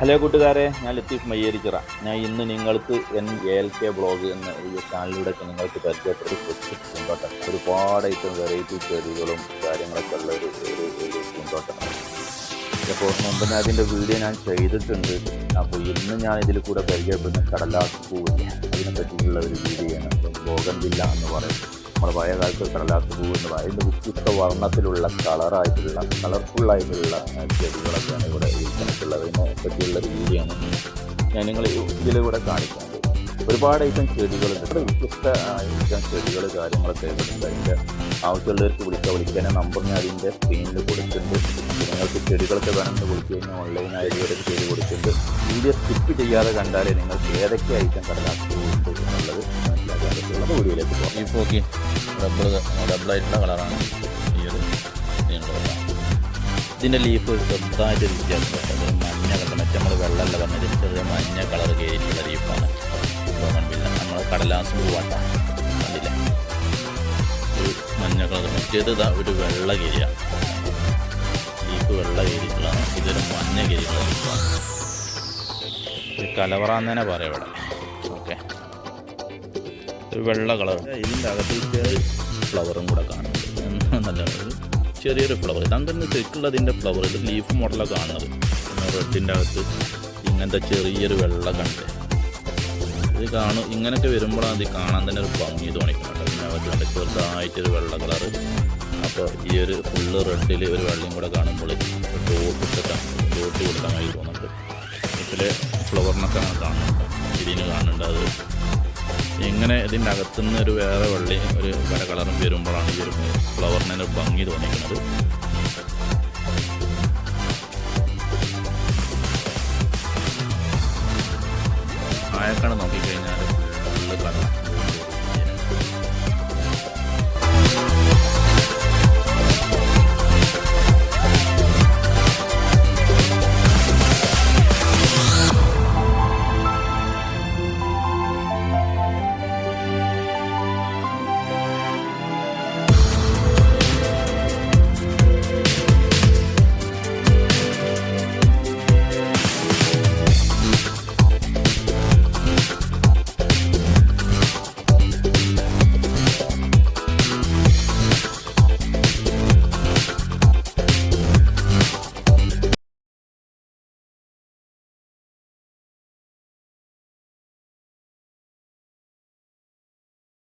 Hello കൂട്ടുകാരെ ഞാൻ ലത്തീഫ് മയ്യേരിച്ചിറ. ഞാൻ ഇന്ന് നിങ്ങൾക്ക് എൻ എൽ കെ ബ്ലോഗ് എന്ന ഈ ചാനലിലൂടെ നിങ്ങൾക്ക് പരിചയപ്പെട്ട് കൊച്ചു ഒരുപാട് ഐറ്റം വെറൈറ്റി ചെടികളും കാര്യങ്ങളൊക്കെ ഉള്ള ഒരു ഒരു പൂന്തോട്ടമാണ് അപ്പോൾ മുമ്പ് ഞാൻ അതിന്റെ വീഡിയോ ഞാൻ ചെയ്തിട്ടുണ്ട്. അപ്പോൾ ഇന്ന് ഞാൻ ഇതിൽ കൂടെ പരിചയപ്പെടുന്ന കടലാസ് അതിനെ പറ്റിയിട്ടുള്ള ഒരു വീഡിയോ ആണ്. ബോഗൻവില്ല എന്ന് പറയുന്നത്. നമ്മുടെ പഴയ കാലത്ത് കടലാസ് പൂ എന്ന് പറയുന്ന വ്യത്യസ്ത വർണത്തിലുള്ള കളറായിട്ടുള്ള കളർഫുള്ളായിട്ടുള്ള ചെടികളൊക്കെയാണ് ഇവിടെ വിൽപ്പനയ്ക്കുള്ളത് അതിനെ പറ്റിയുള്ള വീഡിയോ ഞാൻ നിങ്ങൾ ഇതിലൂടെ കാണിക്കുന്നത്. ഒരുപാട് ഐറ്റം ചെടികളുണ്ട്. ഇവിടെ വ്യത്യസ്ത ഐറ്റം ചെടികൾ കാര്യങ്ങളൊക്കെ ഉണ്ട്. അതിന്റെ ആവശ്യമുള്ളവർക്ക് വിളിക്കുക വിളിക്കാൻ നമ്പർ ഞാൻ അതിന്റെ സ്ക്രീനിൽ കൊടുത്തിട്ടുണ്ട്. നിങ്ങൾക്ക് ചെടികളൊക്കെ വേണമെന്ന് വിളിച്ചു കഴിഞ്ഞാൽ ഓൺലൈനായിട്ട് ഇവിടെ ചെയ്ത് കൊടുത്തിട്ടുണ്ട്. വീഡിയോ സ്കിപ്പ് ചെയ്യാതെ കണ്ടാലേ നിങ്ങൾക്ക് ഏതൊക്കെ ഐറ്റം കടലാസ് പോകുന്നുണ്ട് എന്നുള്ളത് ഈ പോക്കി ഡബിൾ ഡബിളായിട്ടുള്ള കളറാണ് ഈ ഒരു നീണ്ടുള്ള. ഇതിന്റെ ലീഫ് ചെറുതായിട്ട് വ്യത്യാസമുണ്ട് ഒരു മഞ്ഞ കളർ മറ്റേ നമ്മൾ വെള്ളമല്ല പറഞ്ഞത്. ചെറിയ മഞ്ഞ കളർ കയറിയിട്ടുള്ള ലീഫാണ് കണ്ടില്ല. നമ്മൾ കടലാസ് പൂവാട്ട. കണ്ടില്ല? ഒരു മഞ്ഞ കളർ. മറ്റേത് ഇതാ ഒരു വെള്ള കിരിയ. ലീഫ് വെള്ള കയറിയിട്ടുള്ളതാണ് ഇതൊരു മഞ്ഞ കയറിയുള്ള ലീഫാണ് കലവറാന്ന് തന്നെ പറയാം ഇവിടെ. ഒരു വെള്ള കളർ. ഇതിന്റെ അകത്തേക്ക് ഫ്ലവറും കൂടെ കാണുന്നുണ്ട് നല്ല ചെറിയൊരു ഫ്ലവർ. ഇതാണ് തന്നെ ശരിക്കുള്ളതിന്റെ ഫ്ലവർ? ഇത് ലീഫ് മോഡലാണ് കാണുന്നത്. റെഡിന്റെ അകത്ത് ഇങ്ങനത്തെ ചെറിയൊരു വെള്ള കണ്ട്. ഇത് കാണും. ഇങ്ങനെയൊക്കെ വരുമ്പോഴാണ് അത് കാണാൻ തന്നെ ഒരു ഭംഗി തോന്നിക്കുന്നുണ്ട് ഇതിന്റെ അകത്ത് കണ്ട് ചെറുതായിട്ടൊരു വെള്ള കളർ അപ്പോൾ ഈ ഒരു ഫുള്ള് റെഡിൽ ഒരു വെള്ളയും കൂടെ കാണുമ്പോൾ ഡോട്ട് ഇട്ടിട്ടാണ്. ഡോട്ട് കൊടുക്കാൻ തോന്നുന്നുണ്ട് ഇതിൽ ഫ്ലവറിനൊക്കെ ഇങ്ങനെ ഇതിന്റെ അകത്തുനിന്ന് ഒരു വേറെ വെള്ളി ഒരു പല കളറും വരുമ്പോഴാണ് ഈ ഒരു ഫ്ലവറിന് ഒരു ഭംഗി തോന്നിക്കുന്നത്. ആയക്കാണ് നോക്കിക്കഴിഞ്ഞാൽ ഫുള്ള് കളർ